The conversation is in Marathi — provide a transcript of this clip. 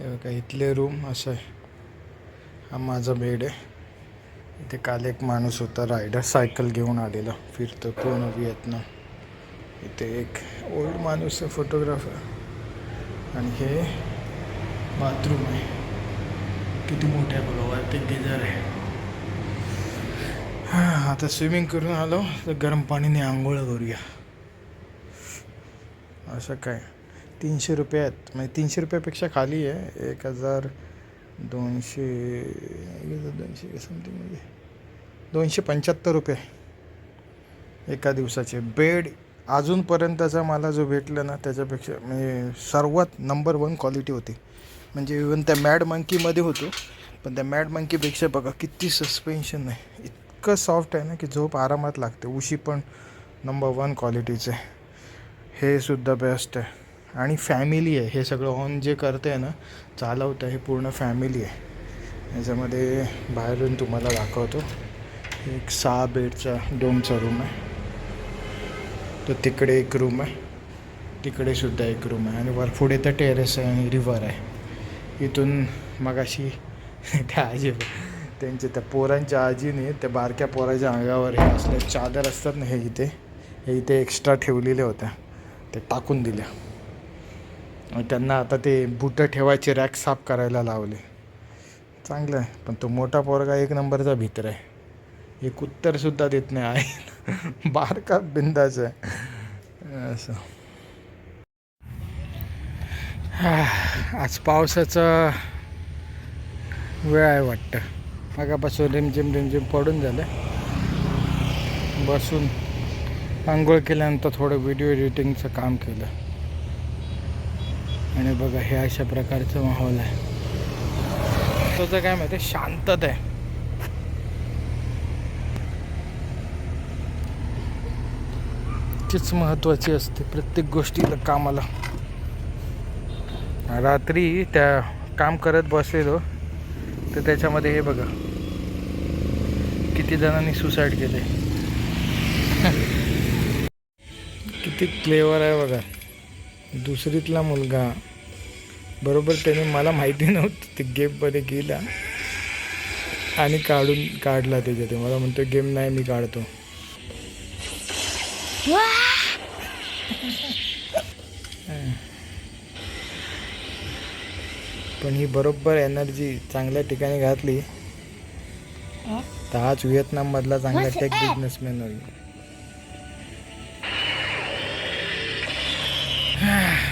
हे बघा इथले रूम असं. आहे हा माझा बेड आहे. इथे काल एक माणूस होता रायडर सायकल घेऊन आलेला. फिरतो पूर्ण ना. इथे एक ओल्ड माणूस आहे फोटोग्राफर आणि हे बाथरूम आहे. किती मोठं आहे बघा वरती गिझर आहे. हां आता स्विमिंग करून आलो तर गरम पाणीने आंघोळ करूया. असं काय? तीनशे रुपये आहेत. म्हणजे तीनशे रुपयापेक्षा खाली आहे. एक हजार दोनशे एक हजार दोनशे समथिंग म्हणजे दोनशे पंच्याहत्तर रुपये एका दिवसाचे. बेड अजूनपर्यंतचा मला जो भेटला ना त्याच्यापेक्षा म्हणजे सर्वात नंबर वन क्वालिटी होती. म्हणजे इवन त्या मॅड मंकीमध्ये होतो. पण त्या मॅड मंकीपेक्षा बघा किती सस्पेन्शन आहे. इतकं सॉफ्ट आहे ना की झोप आरामात लागते. उशी पण नंबर वन क्वालिटीचं आहे हे सुद्धा बेस्ट आहे. आणि फॅमिली आहे. हे सगळं ऑन जे करते आहे ना चालवतं हे पूर्ण फॅमिली आहे. याच्यामध्ये बाहेरून तुम्हाला दाखवतो. एक सहा बेडचा डोमचा रूम आहे. तो तिकडे एक रूम आहे. तिकडे सुद्धा एक रूम आहे. आणि वर पुढे तर टेरेस आहे आणि रिव्हर आहे. इथून मगाशी त्या आजी त्यांच्या त्या पोरांच्या आजीने त्या बारक्या पोराच्या अंगावर हे असले चादर असतात ना हे इथे हे इथे एक्स्ट्रा ठेवलेल्या होत्या. ते टाकून दिल्या. त्यांना आता ते बुटं ठेवायचे रॅक साफ करायला लावले. चांगलं आहे पण तो मोठा पोरगा एक नंबरचा भित्र आहे. एक उत्तरसुद्धा देत नाही आहे बारका बिंदाच आहे. असं. आज पावसाचा वेळ आहे वाटतं. मगापासून रिमझिम रिमझिम पडून झालं बसून आंघोळ केल्यानंतर थोडं व्हिडिओ एडिटिंगचं काम केलं. आणि बघा हे अशा प्रकारचं माहोल आहे. त्याचं काय माहिती शांतता आहे. तीच महत्त्वाची असते प्रत्येक गोष्टीला कामाला. रात्री त्या काम करत बसलेलो तर त्याच्यामध्ये हे बघा. किती जणांनी सुसाईड केले. किती क्लेवर आहे बघा. दुसरीतला मुलगा. बरोबर त्याने मला माहिती नव्हतं. ते गेममध्ये गेला आणि काढून काढला त्याच्यात. मला म्हणतो गेम नाही मी काढतो. पण ही बरोबर एनर्जी चांगल्या ठिकाणी घातली. तर हाच व्हिएतनाममधला चांगला टेक बिझनेसमॅन होईल. Yeah.